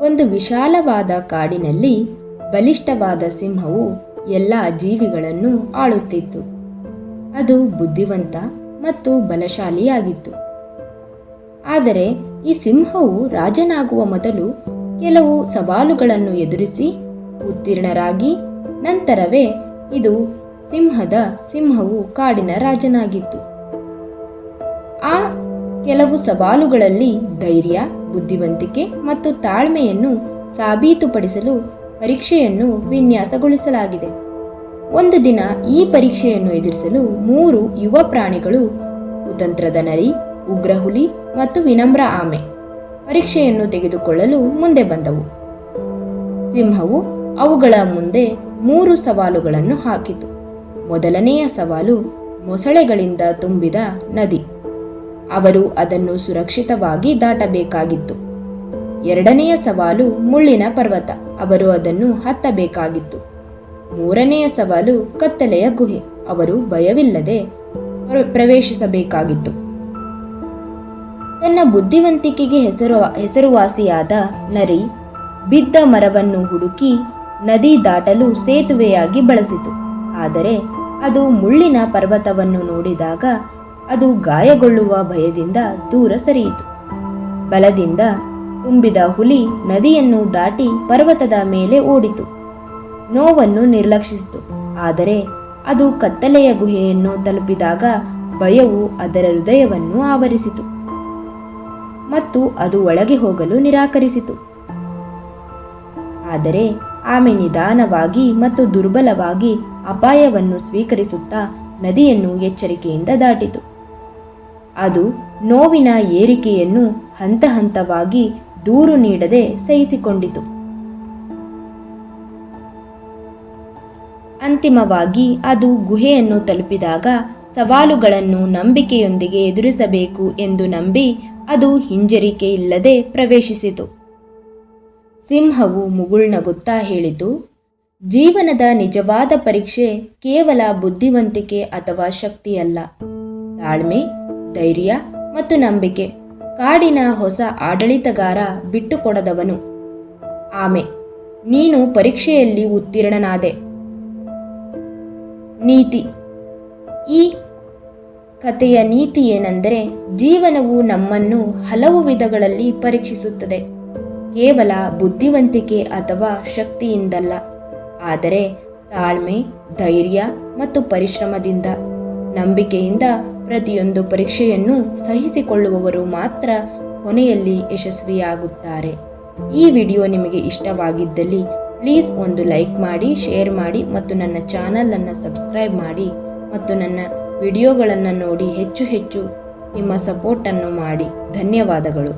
ಒಂದು ವಿಶಾಲವಾದ ಕಾಡಿನಲ್ಲಿ ಬಲಿಷ್ಠವಾದ ಸಿಂಹವು ಎಲ್ಲ ಜೀವಿಗಳನ್ನು ಆಳುತ್ತಿತ್ತು. ಅದು ಬುದ್ಧಿವಂತ ಮತ್ತು ಬಲಶಾಲಿಯಾಗಿತ್ತು. ಆದರೆ ಈ ಸಿಂಹವು ರಾಜನಾಗುವ ಮೊದಲು ಕೆಲವು ಸವಾಲುಗಳನ್ನು ಎದುರಿಸಿ ಉತ್ತೀರ್ಣರಾಗಿ ನಂತರವೇ ಇದು ಸಿಂಹದ ಸಿಂಹವು ಕಾಡಿನ ರಾಜನಾಗಿತ್ತು. ಆ ಕೆಲವು ಸವಾಲುಗಳಲ್ಲಿ ಧೈರ್ಯ ಬುದ್ಧಿವಂತಿಕೆ ಮತ್ತು ತಾಳ್ಮೆಯನ್ನು ಸಾಬೀತುಪಡಿಸಲು ಪರೀಕ್ಷೆಯನ್ನು ವಿನ್ಯಾಸಗೊಳಿಸಲಾಗಿದೆ. ಒಂದು ದಿನ ಈ ಪರೀಕ್ಷೆಯನ್ನು ಎದುರಿಸಲು ಮೂರು ಯುವ ಪ್ರಾಣಿಗಳು ಕುತಂತ್ರದ ನರಿ, ಉಗ್ರಹುಲಿ ಮತ್ತು ವಿನಮ್ರ ಆಮೆ, ಪರೀಕ್ಷೆಯನ್ನು ತೆಗೆದುಕೊಳ್ಳಲು ಮುಂದೆ ಬಂದವು. ಸಿಂಹವು ಅವುಗಳ ಮುಂದೆ ಮೂರು ಸವಾಲುಗಳನ್ನು ಹಾಕಿತು. ಮೊದಲನೆಯ ಸವಾಲು ಮೊಸಳೆಗಳಿಂದ ತುಂಬಿದ ನದಿ. ಅವರು ಅದನ್ನು ಸುರಕ್ಷಿತವಾಗಿ ದಾಟಬೇಕಾಗಿತ್ತು. ಎರಡನೆಯ ಸವಾಲು ಮುಳ್ಳಿನ ಪರ್ವತ, ಅವರು ಅದನ್ನು ಹತ್ತಬೇಕಾಗಿತ್ತು. ಮೂರನೆಯ ಸವಾಲು ಕತ್ತಲೆಯ ಗುಹೆ, ಅವರು ಭಯವಿಲ್ಲದೆ ಪ್ರವೇಶಿಸಬೇಕಾಗಿತ್ತು. ತನ್ನ ಬುದ್ಧಿವಂತಿಕೆಗೆ ಹೆಸರು, ಹೆಸರುವಾಸಿಯಾದ ನರಿ ಬಿದ್ದ ಮರವನ್ನು ಹುಡುಕಿ ನದಿ ದಾಟಲು ಸೇತುವೆಯಾಗಿ ಬಳಸಿತು. ಆದರೆ ಅದು ಮುಳ್ಳಿನ ಪರ್ವತವನ್ನು ನೋಡಿದಾಗ ಅದು ಗಾಯಗೊಳ್ಳುವ ಭಯದಿಂದ ದೂರ ಸರಿಯಿತು. ಬಲದಿಂದ ತುಂಬಿದ ಹುಲಿ ನದಿಯನ್ನು ದಾಟಿ ಪರ್ವತದ ಮೇಲೆ ಓಡಿತು. ನೋವನ್ನು ನಿರ್ಲಕ್ಷಿಸಿತು. ಆದರೆ ಅದು ಕತ್ತಲೆಯ ಗುಹೆಯನ್ನು ತಲುಪಿದಾಗ ಭಯವು ಅದರ ಹೃದಯವನ್ನು ಆವರಿಸಿತು. ಮತ್ತು ಅದು ಒಳಗೆ ಹೋಗಲು ನಿರಾಕರಿಸಿತು. ಆದರೆ ಆಮೆ ನಿಧಾನವಾಗಿ ಮತ್ತು ದುರ್ಬಲವಾಗಿ ಅಪಾಯವನ್ನು ಸ್ವೀಕರಿಸುತ್ತಾ ನದಿಯನ್ನು ಎಚ್ಚರಿಕೆಯಿಂದ ದಾಟಿತು. ಅದು ನೋವಿನ ಏರಿಕೆಯನ್ನು ಹಂತ ಹಂತವಾಗಿ ದೂರು ನೀಡದೆ ಸಹಿಸಿಕೊಂಡಿತು. ಅಂತಿಮವಾಗಿ ಅದು ಗುಹೆಯನ್ನು ತಲುಪಿದಾಗ ಸವಾಲುಗಳನ್ನು ನಂಬಿಕೆಯೊಂದಿಗೆ ಎದುರಿಸಬೇಕು ಎಂದು ನಂಬಿ ಅದು ಹಿಂಜರಿಕೆಯಿಲ್ಲದೆ ಪ್ರವೇಶಿಸಿತು. ಸಿಂಹವು ಮುಗುಳ್ನಗುತ್ತಾ ಹೇಳಿತು, ಜೀವನದ ನಿಜವಾದ ಪರೀಕ್ಷೆ ಕೇವಲ ಬುದ್ಧಿವಂತಿಕೆ ಅಥವಾ ಶಕ್ತಿಯಲ್ಲ. ತಾಳ್ಮೆ ಧೈರ್ಯ ಮತ್ತು ನಂಬಿಕೆ. ಕಾಡಿನ ಹೊಸ ಆಡಳಿತಗಾರ ಬಿಟ್ಟುಕೊಡದವನು. ಆಮೆ. ನೀನು ಪರೀಕ್ಷೆಯಲ್ಲಿ ಉತ್ತೀರ್ಣನಾದೆ. ನೀತಿ. ಈ ಕಥೆಯ ನೀತಿ ಏನೆಂದರೆ ಜೀವನವು ನಮ್ಮನ್ನು ಹಲವು ವಿಧಗಳಲ್ಲಿ ಪರೀಕ್ಷಿಸುತ್ತದೆ. ಕೇವಲ ಬುದ್ಧಿವಂತಿಕೆ ಅಥವಾ ಶಕ್ತಿಯಿಂದಲ್ಲ. ಆದರೆ ತಾಳ್ಮೆ, ಧೈರ್ಯ ಮತ್ತು ಪರಿಶ್ರಮದಿಂದ. ನಂಬಿಕೆಯಿಂದ ಪ್ರತಿಯೊಂದು ಪರೀಕ್ಷೆಯನ್ನು ಸಹಿಸಿಕೊಳ್ಳುವವರು ಮಾತ್ರ ಕೊನೆಯಲ್ಲಿ ಯಶಸ್ವಿಯಾಗುತ್ತಾರೆ. ಈ ವಿಡಿಯೋ ನಿಮಗೆ ಇಷ್ಟವಾಗಿದ್ದಲ್ಲಿ ಪ್ಲೀಸ್ ಒಂದು ಲೈಕ್ ಮಾಡಿ, ಶೇರ್ ಮಾಡಿ ಮತ್ತು ನನ್ನ ಚಾನಲನ್ನು ಸಬ್ಸ್ಕ್ರೈಬ್ ಮಾಡಿ ಮತ್ತು ನನ್ನ ವಿಡಿಯೋಗಳನ್ನು ನೋಡಿ ಹೆಚ್ಚು ಹೆಚ್ಚು ನಿಮ್ಮ ಸಪೋರ್ಟನ್ನು ಮಾಡಿ. ಧನ್ಯವಾದಗಳು.